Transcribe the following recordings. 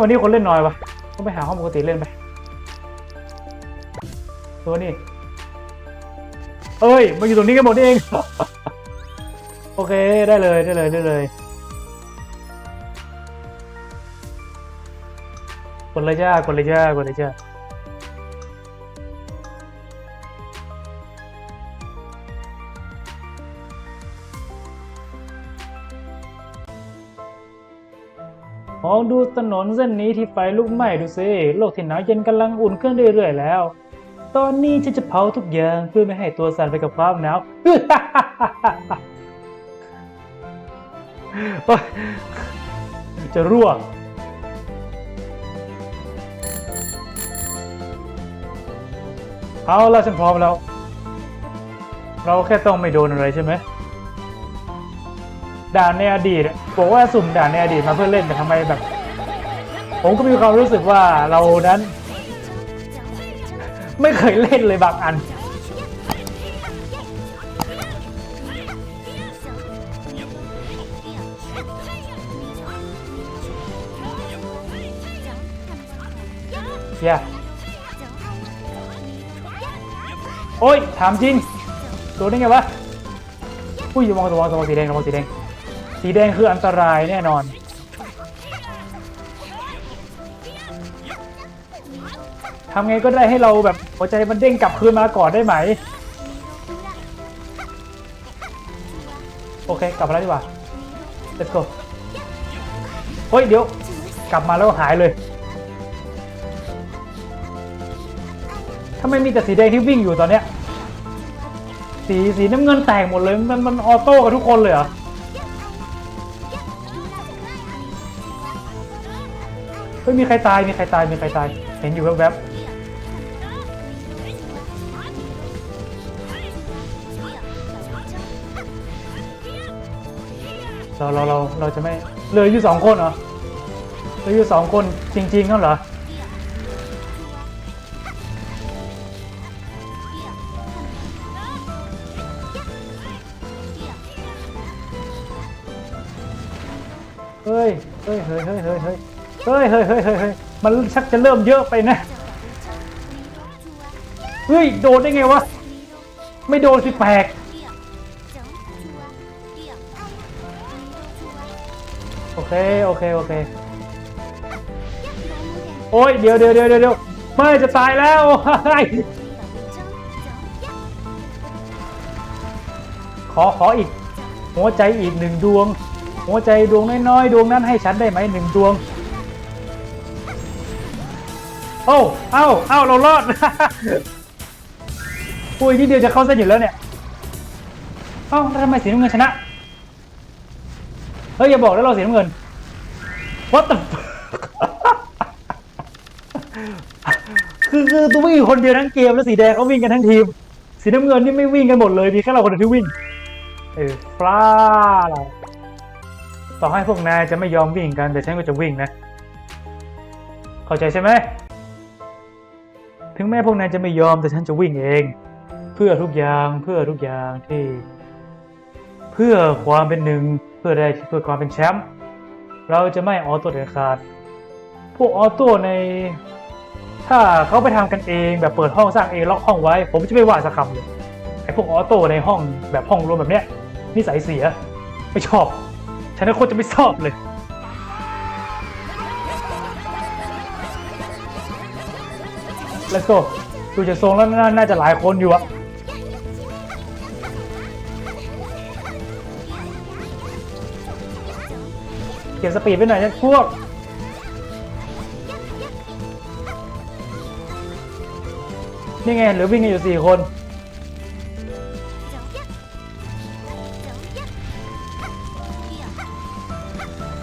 วันนี้คนเล่นน้อยวะต้องไปหาห้องปกติเล่นไปตัวนี้เอ้ยมาอยู่ตรงนี้กันหมดเอง โอเคได้เลยได้เลยได้เลยกดเลยจ้ากดเลยจ้ากดเลยจ้า องดูถนนเส้นนี้ที่ไฟลุกไหม้ดูสิโลกที่หนาวเย็นกำลังอุ่นขึ้นเรื่อยๆแล้ว ตอนนี้ฉันจะเผาทุกอย่างเพื่อไม่ให้ตัวสั่นไปกับความหนาวจะร่วงเอาละฉันพร้อมแล้ว เราแค่ต้องไม่โดนอะไรใช่ไหมด่านในอดีต บอกว่าสุ่มด่านในอดีตมาเพื่อเล่นแต่ทำไมแบบ ผมก็มีความรู้สึกว่าเรานั้น ไม่เคยเล่นเลยบางอันอย่าโอ้ย ถามจริง โดนได้ไงวะ อุ้ยระวังระวังระวังสีแดงระวังสีแดง สีแดงคืออันตรายแน่นอน ทำไงก็ได้ให้เราแบบหัวใจมันเด้งกลับคืนมาก่อนได้ไหม โอเค กลับมาแล้วดีกว่า let's go เฮ้ย เดี๋ยว กลับมาแล้วหายเลยทำไมมีแต่สีแดงที่วิ่งอยู่ตอนเนี้ย สีสีน้ำเงินแตกหมดเลย มันมันออโต้กับทุกคนเลยเหรอ ฮ้ยมีใครตายมีใครตายมีใครตาย เห็นอยู่แวบๆเราเราเราเราจะไม่เหลืออยู่สองคนเหรอเหลืออยู่สองคนจริงๆนั่นเหรอเฮ้ยเฮ้ยเฮ้ยเฮ้ยเฮ้ย เฮ้ยเฮ้ยเฮ้ยเฮ้ยมันชักจะเริ่มเยอะไปนะ เฮ้ย โดนได้ไงวะ ไม่โดนสิแปลกโอเค โอเค โอเค โอ้ย เดี๋ยวเดี๋ยวเดี๋ยวเดี๋ยวไม่จะตายแล้วขอขออีก หัวใจอีกหนึ่งดวง หัวใจดวงน้อยๆ ดวงนั้นให้ฉันได้ไหมหนึ่งดวง โอ้เอ้าเอ้าเรารอด ปุ้ยนี่เดียวจะเข้าเส้นอยู่แล้วเนี่ย เอ้าแล้วทำไมสีน้ำเงินชนะ เฮ้ยอย่าบอกแล้วเราสีน้ำเงิน What the คือคือตัววิ่งอยู่คนเดียวทั้งเกมแล้วสีแดงเขาวิ่งกันทั้งทีม สีน้ำเงินนี่ไม่วิ่งกันหมดเลยมีแค่เราคนเดียวที่วิ่ง เออฟลาเราต่อให้พวกนายจะไม่ยอมวิ่งกันแต่ฉันก็จะวิ่งนะ เข้าใจใช่ไหม ถึงแม้พวกนายจะไม่ยอมแต่ฉันจะวิ่งเอง เพื่อทุกอย่างเพื่อทุกอย่างที่ เพื่อความเป็นหนึ่งเพื่อได้เพื่อความเป็นแชมป์เราจะไม่ออโต้เด็ดขาด พวกออโต้ใน ถ้าเขาไปทำกันเองแบบเปิดห้องสร้างเองล็อกห้องไว้ ผมจะไม่ว่าสักคำเลยไอ้พวกออโต้ในห้องแบบห้องรวมแบบเนี้ยนิสัยเสียไม่ชอบ ฉันก็โคตรจะไม่ชอบเลย Let's go ดูจากทรงแล้วน่าน่าจะหลายคนอยู่อะเก็บสปีดไปหน่อยนะพวกนี่ไงเหลือวิ่งกันอยู่สี่คน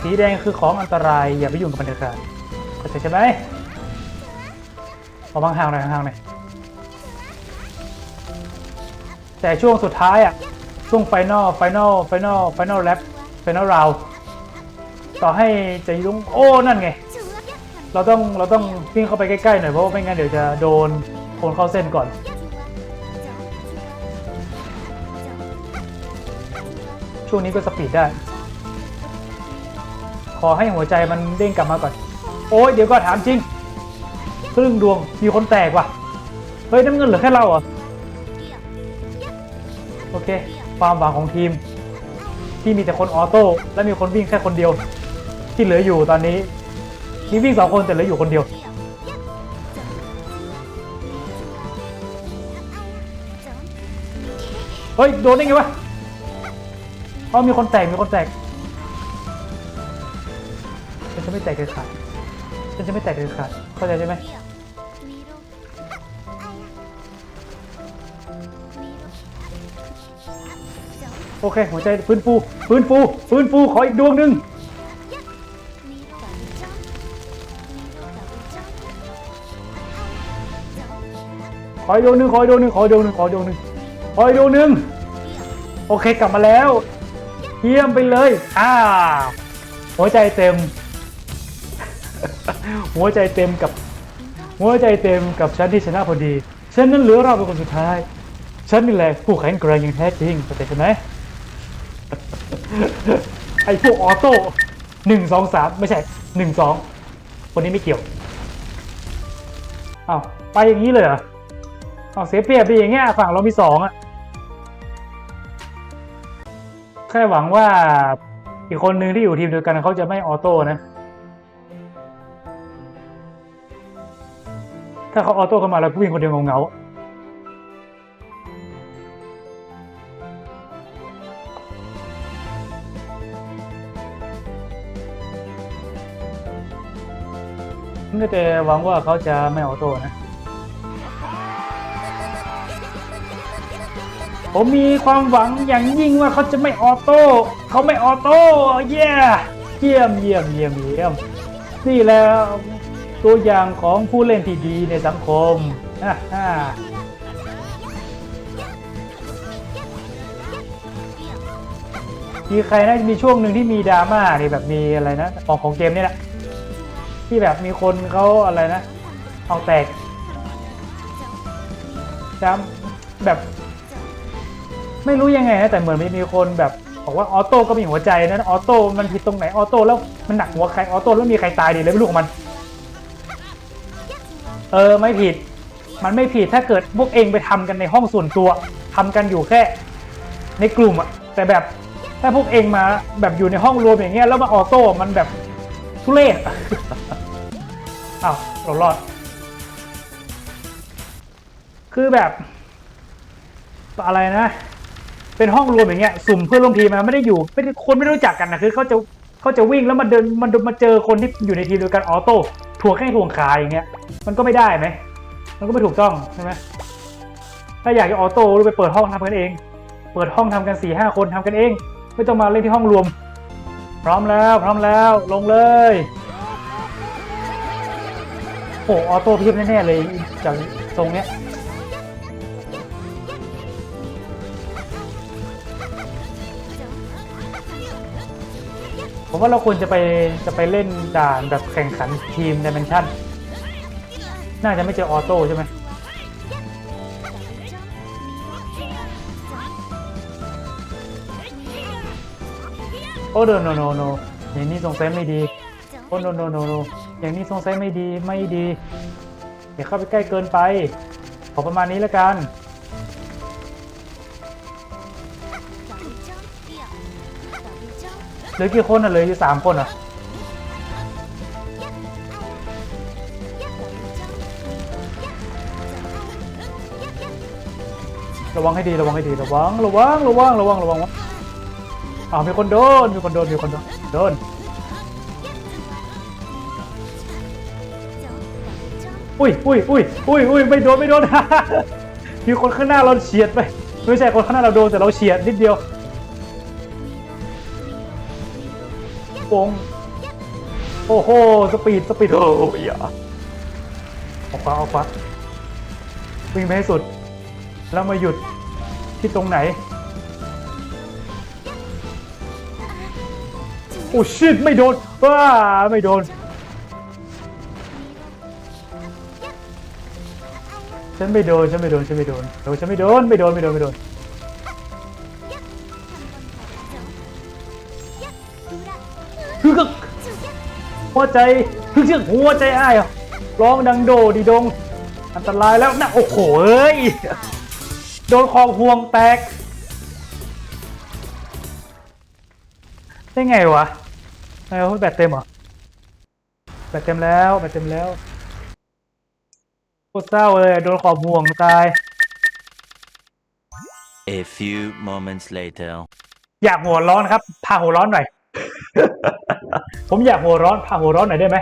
สีแดงคือของอันตรายอย่าไปยุ่งกับมันเด็ดขาดเข้าใจใช่ไหม เอาบางห่างหน่อยห่างหน่อยแต่ช่วงสุดท้ายอะช่วงไฟนอลไฟนอลไฟนอลไฟนอลแรปไฟนอลราวต่อให้จะยุ่งโอ้นั่นไง เราต้องเราต้องวิ่งเข้าไปใกล้ๆหน่อยเพราะไม่งั้นเดี๋ยวจะโดนคนเข้าเส้นก่อนช่วงนี้ก็สปีดได้ ขอให้หัวใจมันเด้งกลับมาก่อน โอ้ยเดี๋ยวก็ถามจริง ครึ่งดวงมีคนแตกว่ะ เฮ้ยน้ำเงินเหลือแค่เราเหรอ โอเค ความหวังของทีม ที่มีแต่คนออโต้และมีคนวิ่งแค่คนเดียว ที่เหลืออยู่ตอนนี้มีวิ่งสองคนแต่เหลืออยู่คนเดียวเฮ้ยโดนได้ไงวะอ๋อมีคนแตกมีคนแตกฉันจะไม่แตกเลยขาดฉันจะไม่แตกเลยขาดเข้าใจใช่ไหม โอเค หัวใจฟื้นฟู ฟื้นฟู ฟื้นฟู ขออีกดวงหนึ่งขออีกดวงหนึ่งขออีกดวงหนึ่งขออีกดวงหนึ่งขออีกดวงหนึ่งขออีกดวงหนึ่งโอเค กลับมาแล้ว เยี่ยมไปเลย อ่า หัวใจเต็ม หัวใจเต็มกับ หัวใจเต็มกับฉันที่ชนะพอดีฉันนั้นเหลือเราเป็นคนสุดท้ายฉันนี่แหละผู้แข็งแกร่งอย่างแท้จริงเข้าใจใช่ไหม ไอ้พวกออโต้หนึ่งสองสามไม่ใช่หนึ่งสองคนนี้ไม่เกี่ยวอ้าวไปอย่างนี้เลยเหรอเอาเสียเปรียบดีอย่างเงี้ยฝั่งเรามีสองอะแค่หวังว่าอีกคนหนึ่งที่อยู่ทีมเดียวกันเขาจะไม่ออโต้นะ ถ้าเขาออโต้เข้ามาแล้วก็วิ่งคนเดียวเงาๆ ก็แต่หวังว่าเขาจะไม่ออโต้นะ ผมมีความหวังอย่างยิ่งว่าเขาจะไม่ออโต้ เขาไม่ออโต้ เย้เยี่ยมเยี่ยมเยี่ยมเยี่ยม นี่แหละตัวอย่างของผู้เล่นที่ดีในสังคมฮ่าฮ่ามีใครนะมีช่วงหนึ่งที่มีดราม่านี่แบบมีอะไรนะของของเกมนี่แหละ ที่แบบมีคนเขาอะไรนะ เอาแตกจำแบบ ไม่รู้ยังไงนะแต่เหมือนมีมีคนแบบบอกว่าออโต้ก็มีหัวใจนะออโต้มันผิดตรงไหนออโต้แล้วมันหนักหัวใครออโต้แล้วมีใครตายดีเลยไม่รู้ของมัน เออไม่ผิด มันไม่ผิดถ้าเกิดพวกเองไปทำกันในห้องส่วนตัวทำกันอยู่แค่ ในกลุ่มอะแต่แบบถ้าพวกเองมาแบบอยู่ในห้องรวมอย่างเงี้ยแล้วมาออโต้มันแบบทุเรศ อ้าวเรารอด คือแบบ อะไรนะ เป็นห้องรวมอย่างเงี้ย สุ่มเพื่อนร่วมทีมมาไม่ได้อยู่ไม่ได้คนไม่รู้จักกันนะคือเขาจะเขาจะวิ่งแล้วมันเดินมันมาเจอคนที่อยู่ในทีมเดียวกันออโต้ถ่วงแข้งถ่วงขาอย่างเงี้ย มันก็ไม่ได้ไหมมันก็ไม่ถูกต้องใช่ไหมถ้าอยากจะออโต้ไปเปิดห้องทำกันเอง เปิดห้องทำกันสี่ห้าคนทำกันเอง ไม่ต้องมาเล่นที่ห้องรวม พร้อมแล้ว พร้อมแล้ว ลงเลย โอ้ออโต้เพียบแน่ๆเลยจากทรงเนี้ยผมว่าเราควรจะไปจะไปเล่นด่านแบบแข่งขันทีมดิเมนชั่น น่าจะไม่เจอออโต้ใช่ไหมโอ้โนโนโนโนอย่นี้สงสัยไม่ดี โอ้โนโนโนโน อย่างนี้สงสัยไม่ดีไม่ดีอย่าเข้าไปใกล้เกินไป ขอประมาณนี้แล้วกัน เหลือกี่คนอะเหลืออยู่สามคนอะระวังให้ดีระวังให้ดีระวังระวังระวังระวังระวังอ้ามีคนโดนมีคนโดนมีคนโดนโดน อุ้ยอุ้ยอุ้ยอุ้ยอุ้ยไม่โดนไม่โดน มีคนข้างหน้าเราเฉียดไป ไม่ใช่คนข้างหน้าเราโดนแต่เราเฉียดนิดเดียวโปงโอ้โห สปีด สปีด โอ้ยอะออกขวาออกขวาวิ่งไปให้สุด แล้วมาหยุดที่ตรงไหน โอ้ชิตไม่โดนว้าไม่โดน ฉันไม่โดน ฉันไม่โดน ฉันไม่โดนโดนฉันไม่โดน ไม่โดน ไม่โดน ไม่โดนคือก็หัวใจถึงเชือกหัวใจอ้ายอะร้องดังโดดีดง อันตรายแล้วนะโอ้โหเอ้ย โดนคอห่วงแตก ได้ไงวะไงวะแบตเต็มเหรอ แบตเต็มแล้ว แบตเต็มแล้ว โคตรเศร้าเลยโดนขอบห่วงตาย A few moments later. อยากหัวร้อนครับ พาหัวร้อนหน่อย ผมอยากหัวร้อน พาหัวร้อนหน่อยได้ไหม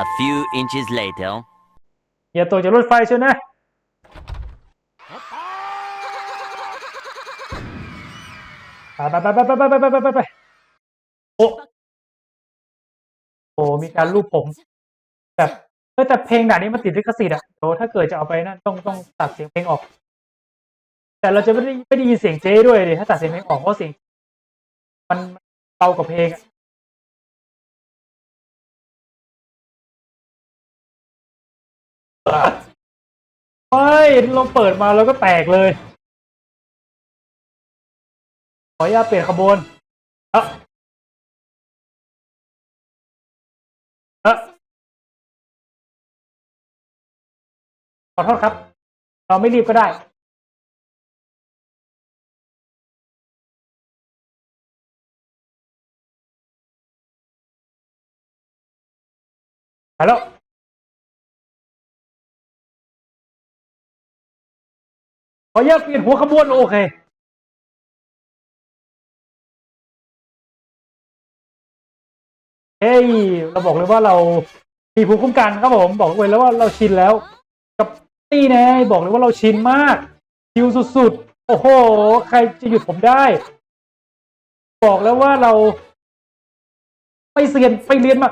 A few inches later. อย่าตกจากรถไฟเชียวนะ ไปไปไปไปไปไปไปไปไปไปโอ้โอ้มีการรูปผม แบบเออแต่เพลงด่านนี้มันติดลิขสิทธิ์อะโถ้าเกิดจะเอาไปนั่นต้องต้องตัดเสียงเพลงออก แต่เราจะไม่ได้ไม่ได้ยินเสียงเจ้ด้วยดิถ้าตัดเสียงเพลงออกเพราะเสียงมันเบากว่าเพลงอะไม่เราเปิดมาแล้วก็แตกเลย ขออนุญาตเปลี่ยนขบวน เอะ อโทษครับ เราไม่รีบก็ได้ฮัลโหลขออนุญาตเปลี่ยนหัวขบวนโอเคเฮ้ยเราบอกเลยว่าเรามีภูมิคุ้มกันครับผม บอกเลยแล้วว่าเราชินแล้ว กับตี้แน่บอกเลยว่าเราชินมากชิวสุดๆ โอ้โห ใครจะหยุดผมได้ บอกแล้วว่าเรา ไปเรียนไปเรียนมา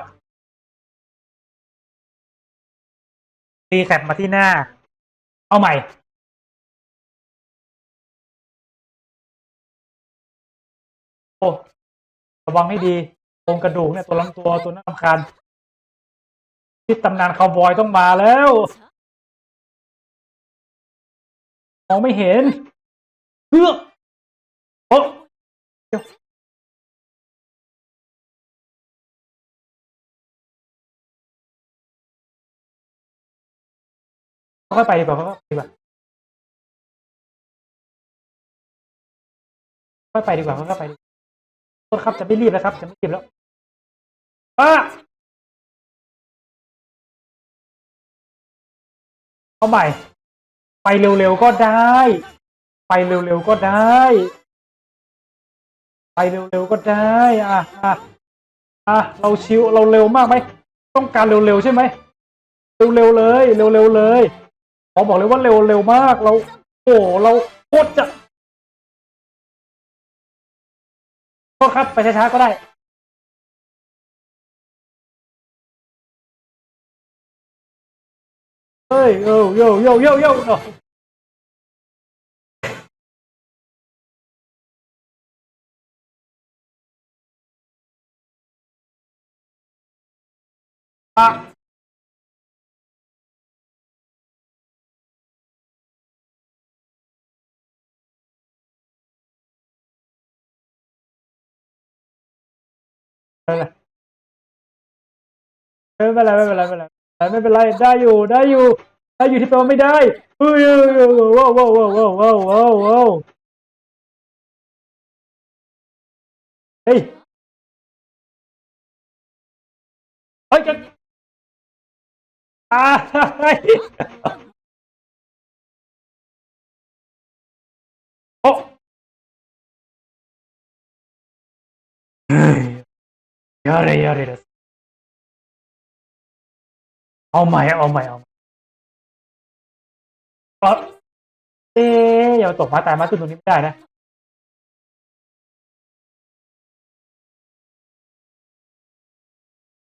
ตีแคปมาที่หน้า เอาใหม่ โอ้ระวังให้ดีโครงกระดูกเนี่ยตัวลำตัวตัวน่ารำคาญที่ตำนานคาวบอยต้องมาแล้ว มองไม่เห็นเพื่อโอ้เดี๋ยวค่อยไปดีกว่าค่อยไปดีกว่าค่อยไปดีกว่าค่อยไปดีกว่าโทษครับจะไม่รีบแล้วครับ จะไม่รีบแล้วป้าเอาใหม่ ไปเร็วๆก็ได้ ไปเร็วๆก็ได้ ไปเร็วๆก็ได้อะอะอะเราชิวเราเร็วมากไหมต้องการเร็วๆใช่ไหมเร็วๆเลยเร็วๆเลยขอบอกเลยว่าเร็วเร็วมากเราโอ้เราโคตรจะโทษครับไปช้าๆก็ได้ ơi yo yo yo yo yo ờ. à. Đây này. Đây, đây, đây, đây, đây, đây. ไม่เป็นไรไม่เป็นไรไม่เป็นไรไม่เป็นไรได้อยู่ได้อยู่ได้อยู่ที่แปลว่าไม่ได้เฮ้ยว้าวว้าวว้าวว้าวว้าวว้าวว้าวเฮ้ยเฮ้ยจะอ่าเฮ้ยโอ้เฮ้ยやれやれです เอาใหม่เอาใหม่เอาใหม่เอ้อเอ๊ะอย่าตกมาตายมาขึ้นตรงนี้ไม่ได้นะ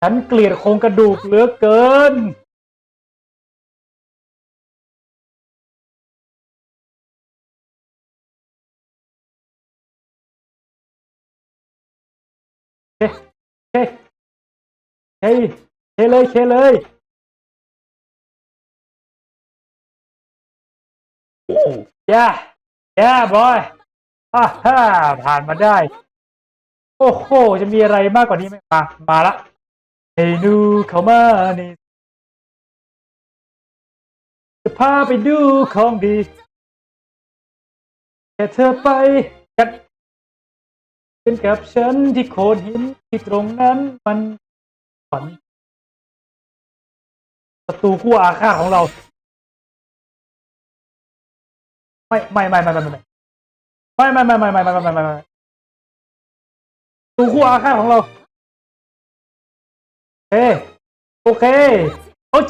ฉันเกลียดโครงกระดูกเหลือเกิน เฮ้ เฮ้ เฮ้ เฮ้เลย เฮ้เลย ย่าย่าบอยฮ่าฮ่าผ่านมาได้ โอ้โห จะมีอะไรมากกว่านี้ไหมมา มาละให้หนูเข้ามานี่จะพาไปดูของดีแค่เธอไปกันเป็นกับฉันที่โคนหินที่ตรงนั้นมันฝันศัตรูคู่อาฆาตของเรา ไม่ไม่ไม่ไม่ไม่ไม่ไม่ไม่ไม่ไม่ไม่ไม่ไม่ไม่ไม่ไม่ศัตรูคู่อาฆาตของเราเอ้โอเคโอ้ย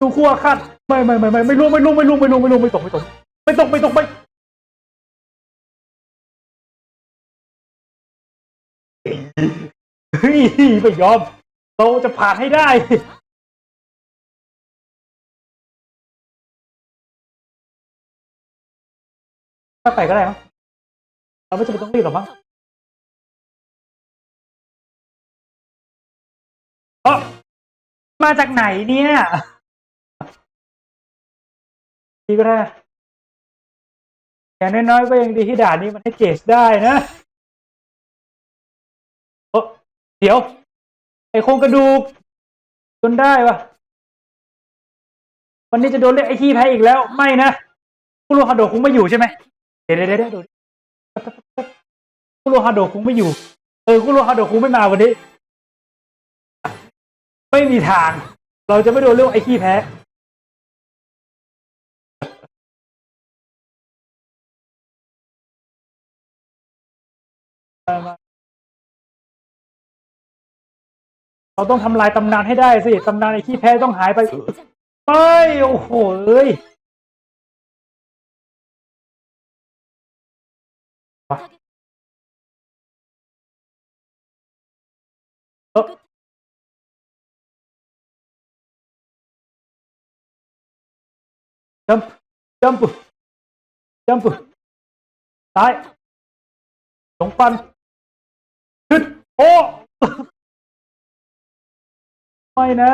ดูขั้วคัดไม่ไม่ไม่ไม่ไม่ล่วงไม่ล่วงไม่ล่วงไม่ล่วงไม่ล่วงไม่ตกไม่ตกไม่ตกไม่ตกไม่เฮ้ยไม่ยอมเราจะผ่านให้ได้าไปก็ได้มั้งเราไม่จำเป็นต้องรีบหรอกมั้งเอ้อมาจากไหนเนี่ยดีก็ได้อย่างน้อยๆก็ยังดีที่ด่านนี้มันให้เกสได้นะโอ้เดี๋ยว ไอโครงกระดูกจนได้วะวันนี้จะโดนเรียกไอขี้แพ้อีกแล้ว ไม่นะคุโรฮาโดะคงไม่อยู่ใช่ไหม เดี๋ยวเดี๋ยวเดี๋ยวคุโรฮาโดะคงไม่อยู่ เออคุโรฮาโดะคงไม่มาวันนี้ ไม่มีทาง เราจะไม่โดนเรื่องไอ้ขี้แพ้เราต้องทำลายตำนานให้ได้สิ ตำนานไอ้ขี้แพ้ต้องหายไปไม่โอ้โหเอ้ย เออจัมป์จัมป์จัมป์ซ้ายสองปันขึ้นโอ้ไม่นะ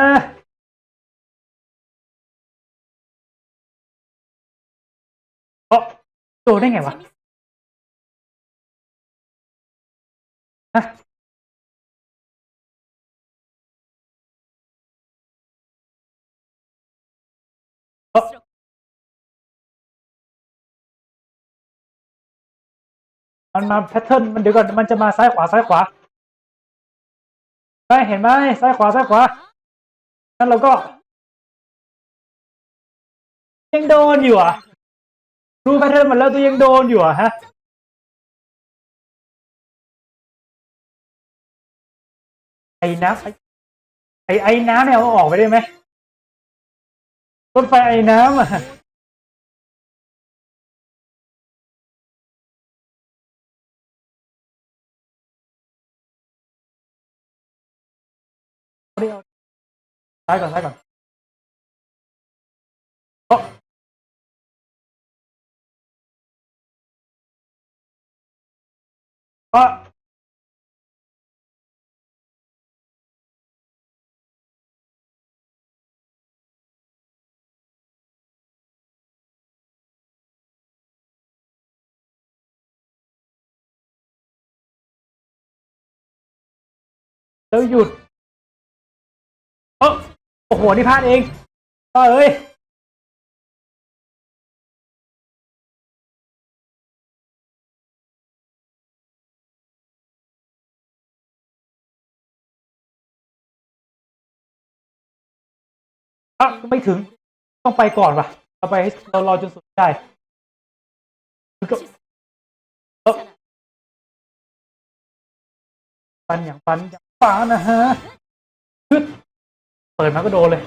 เอ๋อโดนได้ไงวะ ฮะเอ๋อมันมาแพทเทิร์นมันเดี๋ยวก่อนมันจะมาซ้ายขวาซ้ายขวาไม่เห็นไหมซ้ายขวาซ้ายขวางั้นเราก็ยังโดนอยู่อะ รู้แพทเทิร์นมันแล้วตัวยังโดนอยู่อะฮะ ไอ้น้ำไอ้ไอ้น้ำเนี่ยเอาออกไปได้ไหมรถไฟไอ้น้ำอะเอาดิเอาซ้ายก่อนซ้ายก่อนโอ๊ะโอ๊ แล้วหยุดเออโอ้โห นี่พลาดเองเอ้ยอะไม่ถึงต้องไปก่อนว่ะเราไปให้เรารอจนสุดได้ก็เออปันอย่างปันอย่าง ปันนะฮะฮึดเปิดมาก็โดนเลย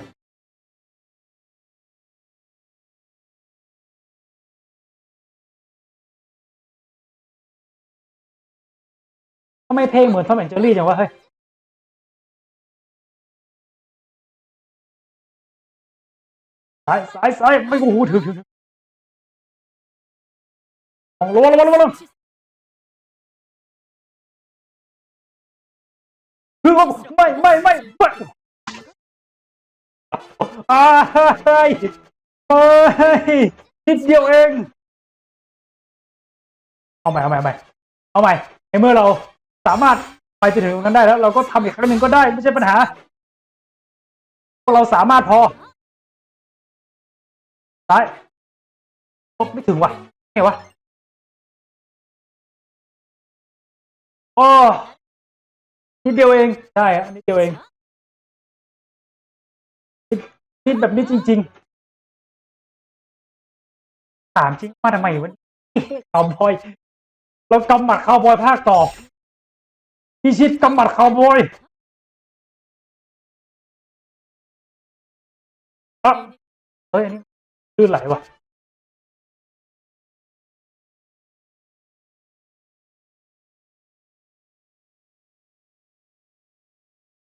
ทำไมเพลงเหมือนทอมแอนเจอรี่จังวะเฮ้ยซ้ายซ้ายซ้ายไม่โอ้โหถึงถึงถึงลงลงลงลงลงคือว่า ไม่ไม่ไม่ไม่ไอ้ายเฮ้ยนิดเดียวเอง เอาใหม่เอาใหม่เอาใหม่เอาใหม่ในเมื่อเราสามารถไปจนถึงตรงนั้นได้แล้ว เราก็ทำอีกครั้งหนึ่งก็ได้ไม่ใช่ปัญหา เราสามารถพอซ้ายไม่ถึงว่ะไงวะโอ้ นิดเดียวเองใช่อันนิดเดียวเองนิดแบบนี้จริงๆถามจริงมาทำไมวะคาวบอย เรากำหมัดคาวบอยภาคต่อพิชิตกำหมัดคาวบอยอะเฮ้ยอันนี้ลื่นไหลว่ะ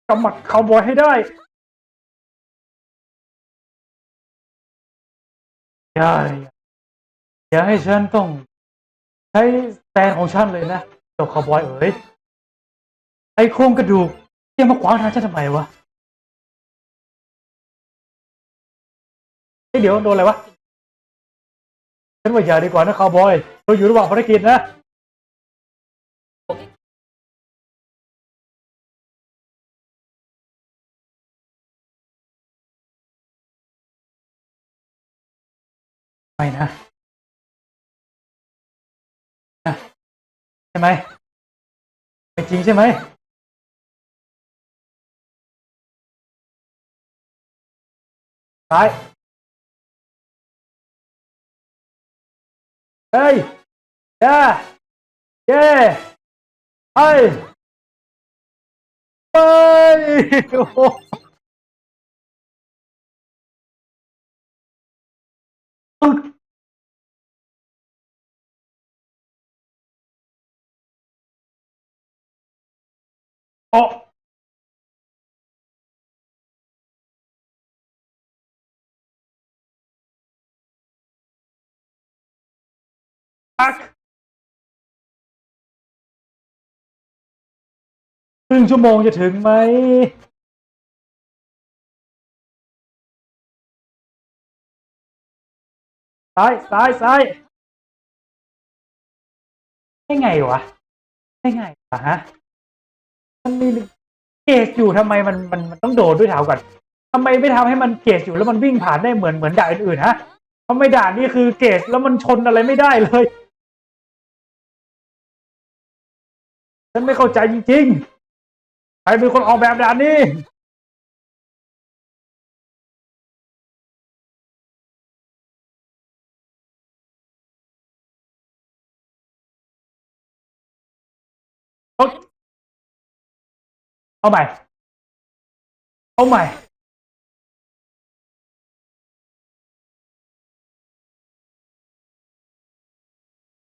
กำหมัดคาวบอยให้ได้อย่าอย่าให้ฉันต้อง ใช้แตนของฉันเลยนะเจ้าคาวบอยเอ๋ยไอ้โครงกระดูกยังมาขวางทางฉันทำไมวะเฮ้เดี๋ยวโดนอะไรวะฉันว่าอย่าดีกว่านะคาวบอยเราอยู่ระหว่างภารกิจนะ ไม่นะใช่ไหมไม่จริงใช่ไหมซ้ายเฮ้ยเย่เย่เฮ้ยเฮ้ยโอ้ อึ้งชั่วโมงจะถึงไหม ซ้ายซ้ายซ้ายได้ไงวะได้ไงวะฮะ มันมีเกจอยู่ทำไมมันมันมันต้องโดดด้วยเท้าก่อนทำไมไม่ทำให้มันเกจอยู่แล้วมันวิ่งผ่านได้เหมือนเหมือนด่านอื่นๆฮะทำไมด่านนี้คือเกจแล้วมันชนอะไรไม่ได้เลยฉันไม่เข้าใจจริงๆใครเป็นคนออกแบบด่านนี้ เอาใหม่ เอาใหม่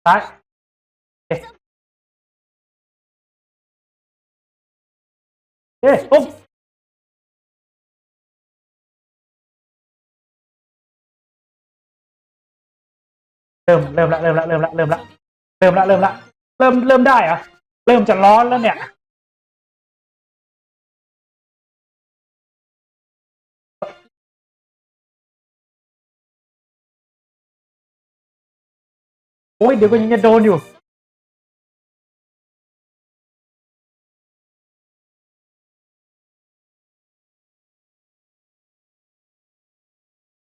ซ้ายเอ๊ะเอ๊ะโอ้เริ่ม เริ่มละ เริ่มละ เริ่มละ เริ่มละ เริ่มละ เริ่มละ เริ่ม เริ่มได้เหรอะเริ่มจะร้อนแล้วเนี่ย โอ้ยเดี๋ยวก็ยังจะโดนอยู่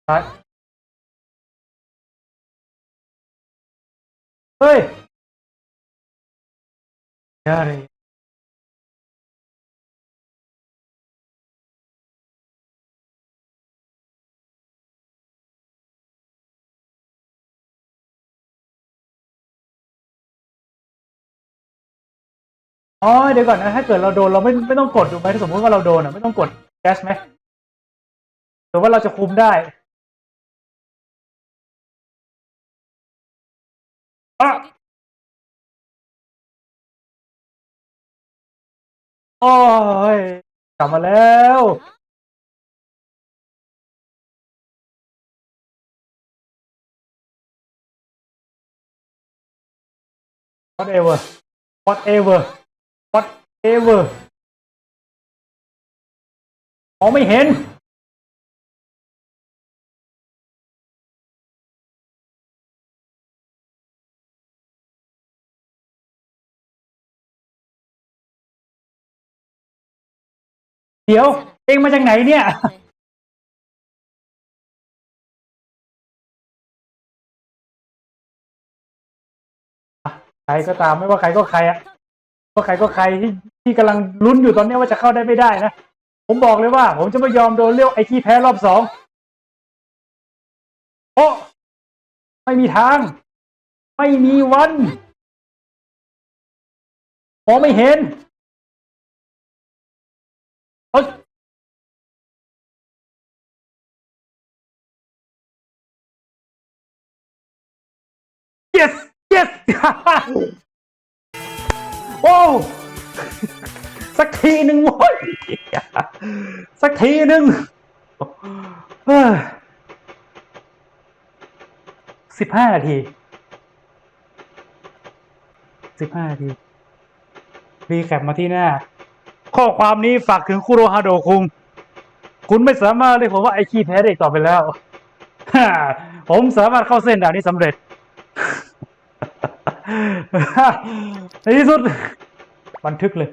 ครับเฮ้ยอย่าเอ๋อเดี๋ยวก่อนนะถ้าเกิดเราโดนเราไม่ไม่ต้องกดดูไหมถ้าสมมติว่าเราโดนอะไม่ต้องกดแก๊สไหมหรือว่าเราจะคุมได้อะโอ้ยกลับมาแล้ว whatever whatever whatever มองไม่เห็น เดี๋ยว เองมาจากไหนเนี่ย ใครก็ตามไม่ว่าใครก็ใครอะ ว่าใครก็ใครที่ที่กำลังลุ้นอยู่ตอนนี้ว่าจะเข้าได้ไม่ได้นะ ผมบอกเลยว่า ผมจะไม่ยอมโดนเรียกไอ้ที่แพ้รอบสองโอ้ไม่มีทาง ไม่มีวันมองไม่เห็นเอ้ย yes yes โอ้สักทีหนึ่งโว้ยสักทีหนึ่งสิบห้านาทีสิบห้านาทีรีแคปมาที่หน้า ข้อความนี้ฝากถึงคุโรฮาโดคุง คุณไม่สามารถเรียกผมว่าไอคีแพ้ได้อีกต่อไปแล้ว ผมสามารถเข้าเส้นด่านนี้สำเร็จ ในที่สุดบันทึกเลย